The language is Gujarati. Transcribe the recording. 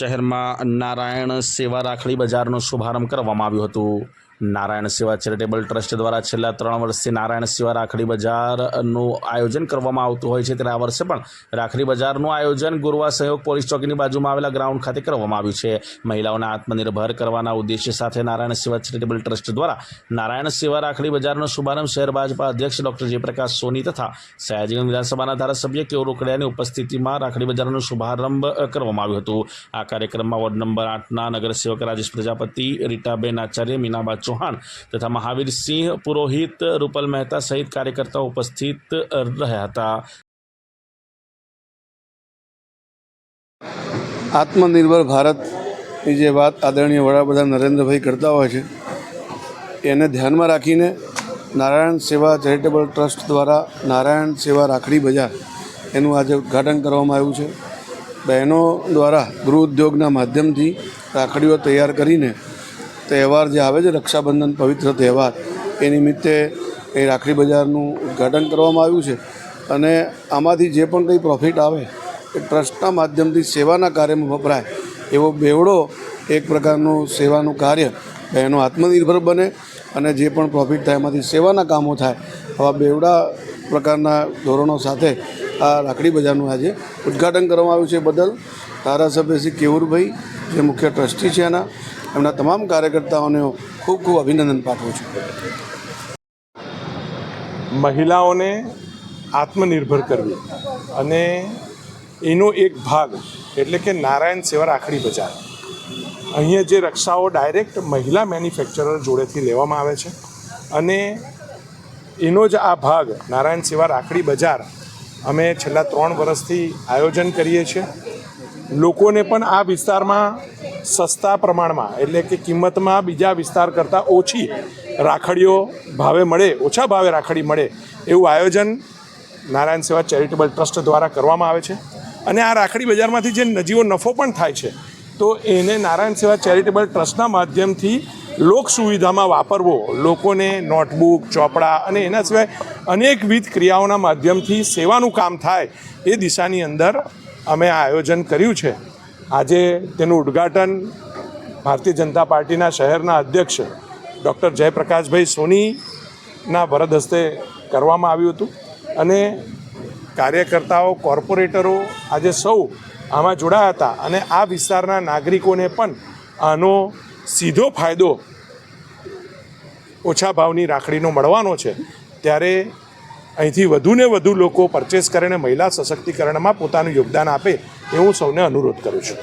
શહેરમાં નારાયણ સેવા રાખડી બજારનો શુભારંભ કરવામાં આવ્યું હતું. નારાયણ સેવા ચેરિટેબલ ટ્રસ્ટ દ્વારા છેલ્લા ત્રણ વર્ષથી નારાયણ સેવા રાખડી બજારનું આયોજન કરવામાં આવતું હોય છે. ત્યારે આ વર્ષે પણ રાખડી બજારનું આયોજન ગુરવા સહયોગ પોલીસ ચોકીની બાજુમાં આવેલા ગ્રાઉન્ડ ખાતે કરવામાં આવ્યું છે. મહિલાઓને આત્મનિર્ભર કરવાના ઉદ્દેશ્ય સાથે નારાયણ સેવા ચેરિટેબલ ટ્રસ્ટ દ્વારા નારાયણ સેવા રાખડી બજારનો શુભારંભ શહેર ભાજપા અધ્યક્ષ ડોક્ટર જયપ્રકાશ સોની તથા સયાજીગંજ વિધાનસભાના ધારાસભ્ય કેવ રોકડિયાની ઉપસ્થિતિમાં રાખડી બજારનો શુભારંભ કરવામાં આવ્યું હતું. આ કાર્યક્રમમાં વોર્ડ નંબર આઠના નગરસેવક રાજેશ પ્રજાપતિ, રીટાબેન આચાર્ય, મીનાબા ચૌહાણ તથા મહાવીરસિંહ પુરોહિત રૂપલ મહેતા સહિત કાર્યકર્તાઓ ઉપસ્થિત રહ્યા હતા આત્મનિર્ભર ભારતની જે વાત આદરણીય વડાપ્રધાન નરેન્દ્રભાઈ કરતા હોય છે એને ધ્યાનમાં રાખીને નારાયણ સેવા ચેરિટેબલ ટ્રસ્ટ દ્વારા નારાયણ સેવા રાખડી બજાર એનું આજે ઉદ્ઘાટન કરવામાં આવ્યું છે બહેનો દ્વારા ગૃહ ઉદ્યોગના માધ્યમથી રાખડીઓ તૈયાર કરીને તહેવાર જે આવે છે, રક્ષાબંધન પવિત્ર તહેવાર, એ નિમિત્તે એ રાખડી બજારનું ઉદ્ઘાટન કરવામાં આવ્યું છે. અને આમાંથી જે પણ કંઈ પ્રોફિટ આવે, એ ટ્રસ્ટના માધ્યમથી સેવાના કાર્યમાં વપરાય એવો બેવડો એક પ્રકારનું સેવાનું કાર્ય, એનો આત્મનિર્ભર બને અને જે પણ પ્રોફિટ થાય એમાંથી સેવાના કામો થાય, આવા બેવડા પ્રકારના ધોરણો સાથે આ રાખડી બજારનું આજે ઉદ્ઘાટન કરવામાં આવ્યું છે. બદલ ધારાસભ્ય શ્રી કેવુરભાઈ, જે મુખ્ય ટ્રસ્ટી છે એના એમના તમામ કાર્યકર્તાઓને ખૂબ ખૂબ અભિનંદન પાઠવું છું. મહિલાઓને આત્મનિર્ભર કરવી અને એનો એક ભાગ એટલે કે નારાયણ સેવા રાખડી બજાર. અહીંયા જે રક્ષાઓ ડાયરેક્ટ મહિલા મેન્યુફેક્ચરર જોડેથી લેવામાં આવે છે અને એનો જ આ ભાગ નારાયણ સેવા રાખડી બજાર અમે છેલ્લા ત્રણ વર્ષથી આયોજન કરીએ છીએ. લોકોને પણ આ વિસ્તારમાં સસ્તા પ્રમાણમાં, એટલે કે કિંમતમાં બીજા વિસ્તાર કરતાં ઓછી રાખડીઓ ભાવે મળે, ઓછા ભાવે રાખડી મળે એવું આયોજન નારાયણ સેવા ચેરિટેબલ ટ્રસ્ટ દ્વારા કરવામાં આવે છે. અને આ રાખડી બજારમાંથી જે નજીવો નફો પણ થાય છે, તો એને નારાયણ સેવા ચેરિટેબલ ટ્રસ્ટના માધ્યમથી લોક સુવિધામાં વાપરવો, લોકોને નોટબુક, ચોપડા અને એના સિવાય અનેકવિધ ક્રિયાઓના માધ્યમથી સેવાનું કામ થાય એ દિશાની અંદર અમે આ આયોજન કર્યું છે. આજે તેનું ઉદ્ઘાટન ભારતીય જનતા પાર્ટીના શહેરના અધ્યક્ષ ડૉક્ટર જયપ્રકાશભાઈ સોનીના વરદ હસ્તે કરવામાં આવ્યું હતું. અને કાર્યકર્તાઓ, કોર્પોરેટરો આજે સૌ આમાં જોડાયા હતા અને આ વિસ્તારના નાગરિકોને પણ આનો સીધો ફાયદો ઓછા ભાવની રાખડીનો મળવાનો છે. ત્યારે અહીંથી વધુને વધુ લોકો પરચેસ કરીને મહિલા સશક્તિકરણમાં પોતાનું યોગદાન આપે એવું સૌને અનુરોધ કરું છું.